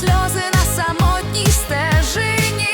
Сльози на самотній стежині.